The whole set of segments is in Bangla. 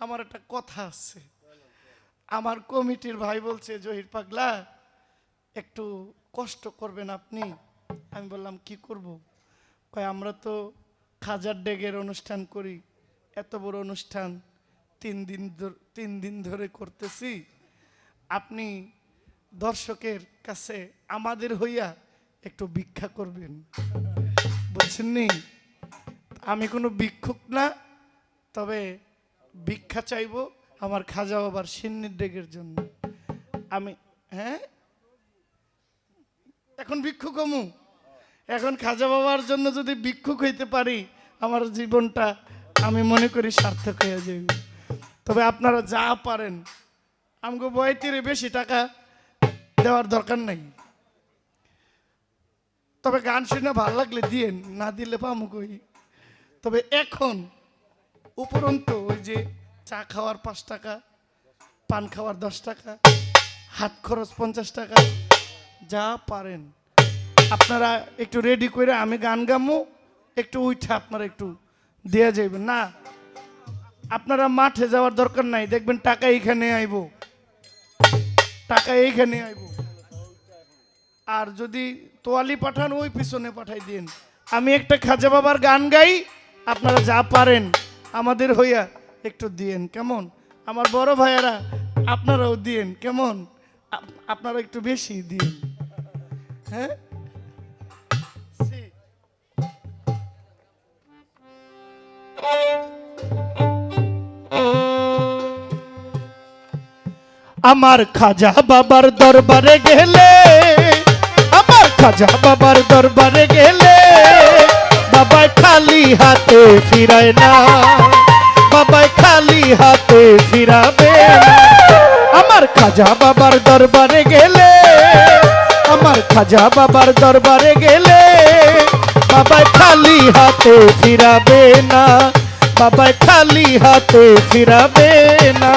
আমার একটা কথা আছে। আমার কমিটির ভাই বলছে, জহির পাগলা, একটু কষ্ট করবেন আপনি। আমি বললাম, কি করব? কয়, আমরা তো খাজার ডেগের অনুষ্ঠান করি, এত বড় অনুষ্ঠান, তিন দিন তিন দিন ধরে করতেছি। আপনি দর্শকের কাছে আমাদের হইয়া একটু ভিক্ষা করবেন। বলছেন নি। আমি কোনো ভিক্ষুক না, তবে ভিক্ষা চাইব আমার খাজা বাবার সিন্নির ডেগের জন্য। আমি হ্যাঁ? এখন ভিক্ষুক হমু। এখন খাজা বাবার জন্য যদি ভিক্ষুক হইতে পারি, আমার জীবনটা আমি মনে করি সার্থক হয়ে যাবে তবে আপনারা যা পারেন আমাকে বয়তিরে বেশি টাকা দেওয়ার দরকার নাই। তবে গান শুনে ভালো লাগলে দিয়েন, না দিলে পামু কই তবে এখন উপরন্তু ওই যে চা খাওয়ার পাঁচ টাকা, পান খাওয়ার দশ টাকা, হাত খরচ পঞ্চাশ টাকা, যা পারেন। আপনারা একটু রেডি করে আমি গান গামো, একটু উঠে আপনারা একটু দেয়া যাইবেন না, আপনারা মাঠে যাওয়ার দরকার নাই, দেখবেন টাকা এইখানে আইব। টাকা এইখানে আইব। আর যদি তোয়ালি পাঠান, ওই পিছনে পাঠাই দিন। আমি একটা খাজা বাবার গান গাই, আপনারা যা পারেন। আমাদের হইয়া একটু দিয়েন, কেমন? আমার বড় ভাইয়েরা, আপনারাও দিয়েন, কেমন? আপনারা একটু বেশি দিন। হ্যাঁ? আমার খাজা বাবার দরবারে গেলে, আমার খাজা বাবার দরবারে গেলে বাবা খালি হাতে ফিরায় না। বাবা খালি হাতে ফিরাবে আমার খাজা বাবার দরবারে গেলে, আমার খাজা বাবার দরবারে গেলে বাবা খালি হাতে ফিরাবে না। বাবা খালি হাতে ফিরাবে না।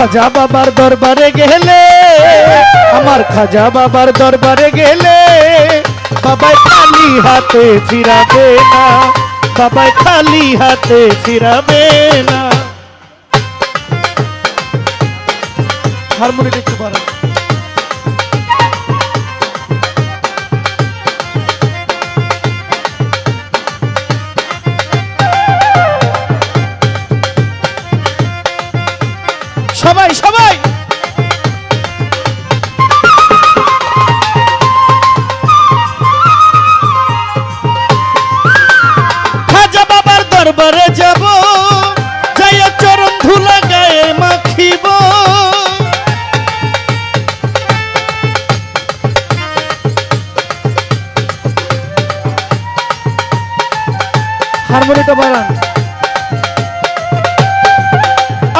খাজা বাবার দরবারে গেলে, আমার খাজা বাবার দরবারে গেলে, বাবাই খালি হাতে ফিরাবে না, বাবাই খালি হাতে ফিরাবে না। হারমোনিয়াম একটু বাড়ান। হারমোনিয়ামটা বাড়ান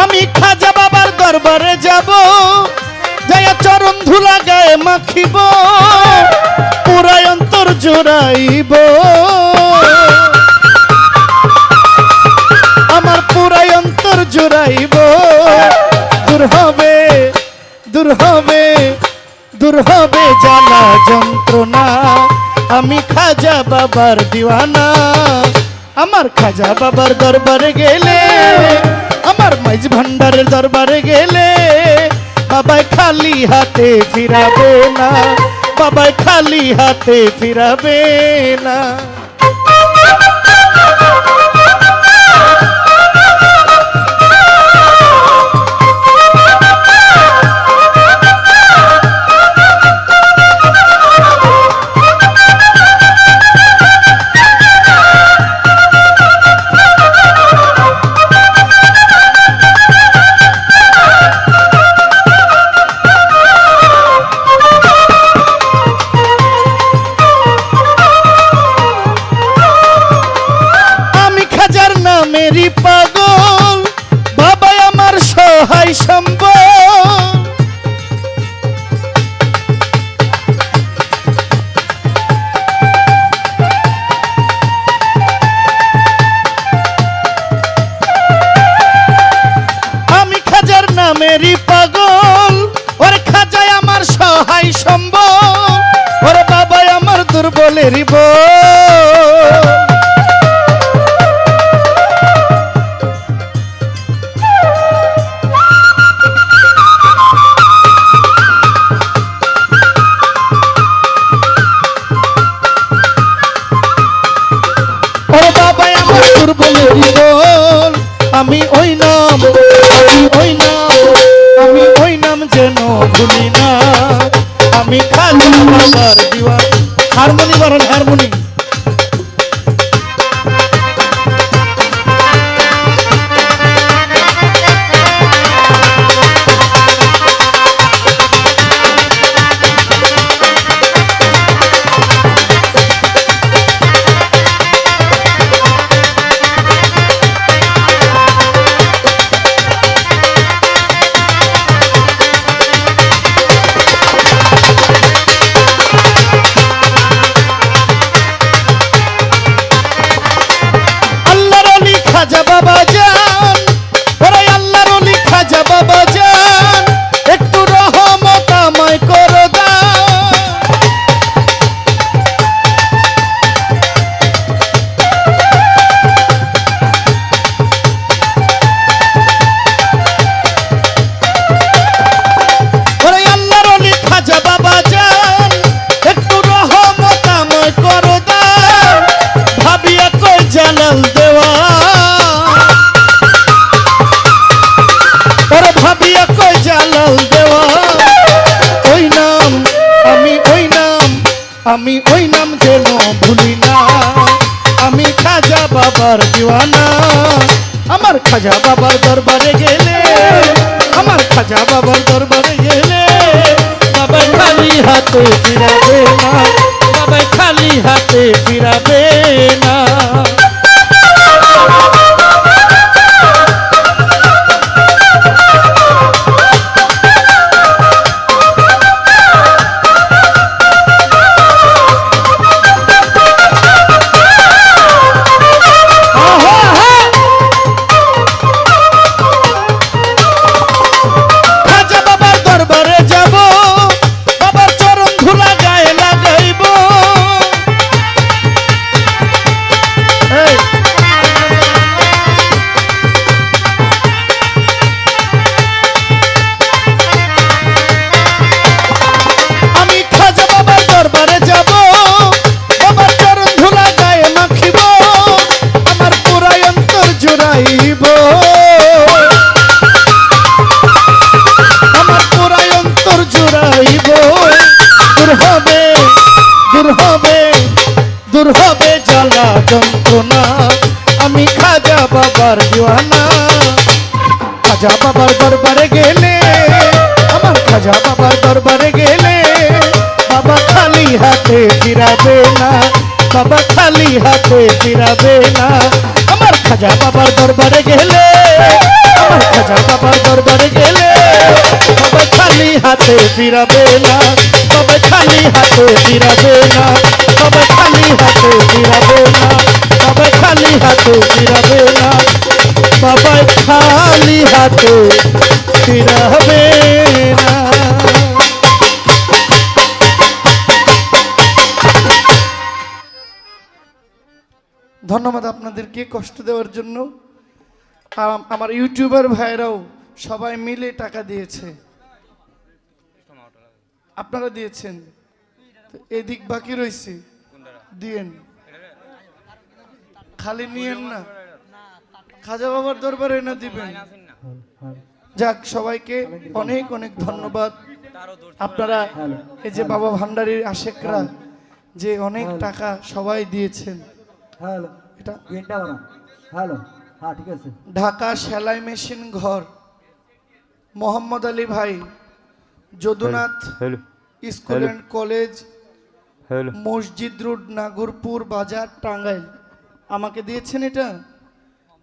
আমি খাজা বাবার দরবারে যাব, যাইয়া চরণ ধুলা গায়ে মাখিব, পুরাই অন্তর জোড়াইব। আমার পুরাই অন্তর জোড়াইব। দূর হবে দূর হবে দূর হবে জ্বালা যন্ত্রণা। আমি খাজা বাবার দিওয়ানা। আমার খাজা বাবার দরবারে গেলে, আমার মাইজ ভান্ডারের দরবারে গেলে বাবাই খালি হাতে ফিরাবে না বাবাই খালি হাতে ফিরাবে না। প্রেমেরই পাগল বাবা আমার সহায় সম্বল। আমি খাজার নামেরই পাগল, ওর খাজায় আমার সহায় সম্বল, ওর বাবা আমার দুর্বলেরই বল। আমি ওই নাম আমি ওই নাম আমি আমি খালি বাবার দিওয়া হারমোনি বাড়ান হারমোনি। কই দেওয়া। ওরে ভাবিয়া কই জালাল দেওয়া। ওই নাম, আমি ওই নাম, আমি ওই নাম যেন ভুলি না। আমি খাজা বাবার দিওয়ানা। আমার খাজা বাবার দরবারে গেলে, আমার খাজা বাবার দরবারে গেলে বাবা খালি হাতে ফিরাবে না বাবা খালি হাতে ফিরাবে না। বাবার দিওয়ানা খাজা বাবার দরবারে গেলে আমার খাজা বাবার দরবারে গেলে বাবা খালি হাতে ফিরাবে না বাবা খালি হাতে ফিরাবে না আমার খাজা বাবার দরবারে গেলে আমার খাজা বাবার দরবারে গেলে বাবা খালি হাতে ফিরাবে না বাবা খালি হাতে ফিরাবে না বাবা খালি হাতে ফিরাবে না বাবা খালি হাতে ফিরাবে না বাবা খালি হাতে ফিরাবে ধন্যবাদ আপনাদেরকে কষ্ট দেওয়ার জন্য। আম- আমার ইউটিউবার ভাইরাও সবাই মিলে টাকা দিয়েছে। আপনারা দিয়েছেন। এদিক বাকি রয়েছে। দিয়েন। খালি নিয়েন না। খাজা বাবার দরবারে না দিবেন? যাক সবাইকে অনেক অনেক ধন্যবাদ। আপনারা এই যে বাবা ভান্ডারীর আশেকরা যে অনেক টাকা সবাই দিয়েছেন। এটা হ্যালো। হ্যাঁ ঠিক আছে। ঢাকা সেলাই মেশিন ঘর। মোহাম্মদ আলী ভাই যদুনাথ স্কুল অ্যান্ড কলেজ মসজিদ রোড নাগরপুর বাজার টাঙ্গাইল। আমাকে দিয়েছেন এটা?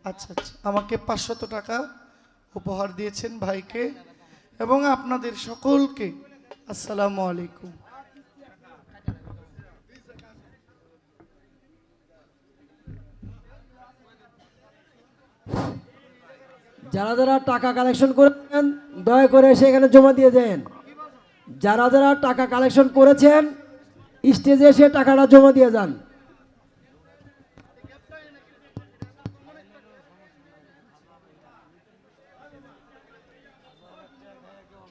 আচ্ছা আচ্ছা। আমাকে পাঁচশত টাকা উপহার দিয়েছেন ভাইকে এবং আপনাদের সকলকে আসসালামু আলাইকুম। যারা যারা টাকা কালেকশন করেছেন, দয়া করে সেখানে জমা দিয়ে দেন। যারা যারা টাকা কালেকশন করেছেন, স্টেজে এসে টাকাটা জমা দিয়ে যান।